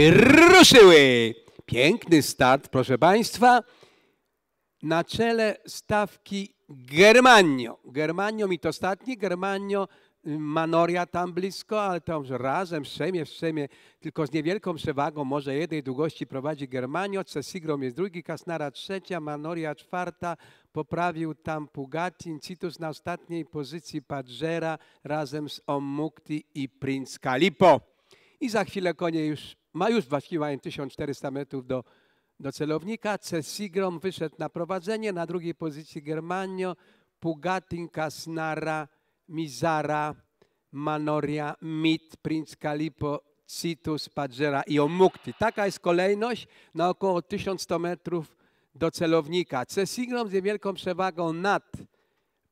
ruszyły. Piękny start, proszę Państwa. Na czele stawki Germanio. Germanio mit ostatni, Germanio y, Manoria tam blisko, ale to już razem, Szczemie, Szczemie, tylko z niewielką przewagą, może jednej długości prowadzi Germanio, Cesigrom jest drugi, Kasnara trzecia, Manoria czwarta, poprawił tam Pugatin, Citus na ostatniej pozycji Padżera razem z Omukti i Prince Calipo. I za chwilę konie już, ma już właściwie mają 1400 metrów do, do celownika. Cesigrom wyszedł na prowadzenie, na drugiej pozycji Germanio, Pugatin, Kasnara, Mizara, Manoria, Mit, Prince Calipo, Citus, Padżera i Omukti. Taka jest kolejność na około 1100 metrów do celownika. Cesigrom z niewielką przewagą nad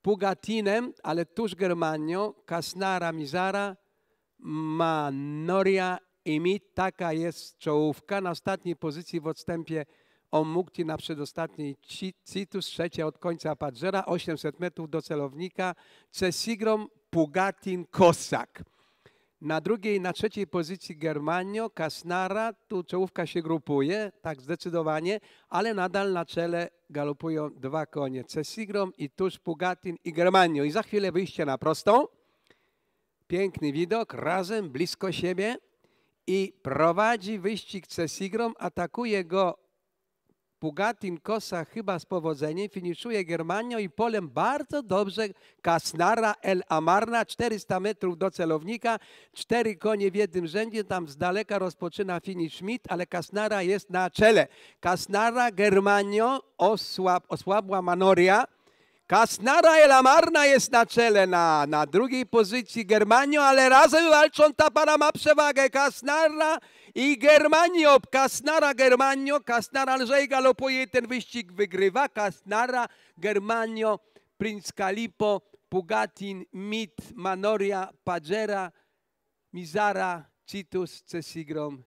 Pugatinem, ale tuż Germanio, Kasnara, Mizara, Manoria i Mit. Taka jest czołówka. Na ostatniej pozycji w odstępie Omukti, na przedostatniej Ci- Citus, trzecia od końca Padżera, 800 metrów do celownika. Cesigrom, Pugatin, Kosak. Na drugiej, na trzeciej pozycji Germanio, Kasnara, tu czołówka się grupuje, tak zdecydowanie, ale nadal na czele galopują dwa konie, Cesigrom i tuż Pugatin i Germanio. I za chwilę wyjście na prostą. Piękny widok, razem, blisko siebie i prowadzi wyścig Cesigrom, atakuje go Pugatin Kosa chyba z powodzeniem, finiszuje Germanio i polem bardzo dobrze Kasnara El Amarna, 400 metrów do celownika, cztery konie w jednym rzędzie, tam z daleka rozpoczyna finish Schmidt, ale Kasnara jest na czele. Kasnara, Germanio, osłab, osłabła Manoria, Kasnara El Amarna jest na czele, na, na drugiej pozycji Germanio, ale razem walczą, ta para ma przewagę. Kasnara i Germanio, Kasnara, Germanio, Kasnara lżej galopuje i ten wyścig wygrywa. Kasnara, Germanio, Prince Calipo, Pugatin, Mit, Manoria, Padżera, Mizara, Citus, Cesigrom.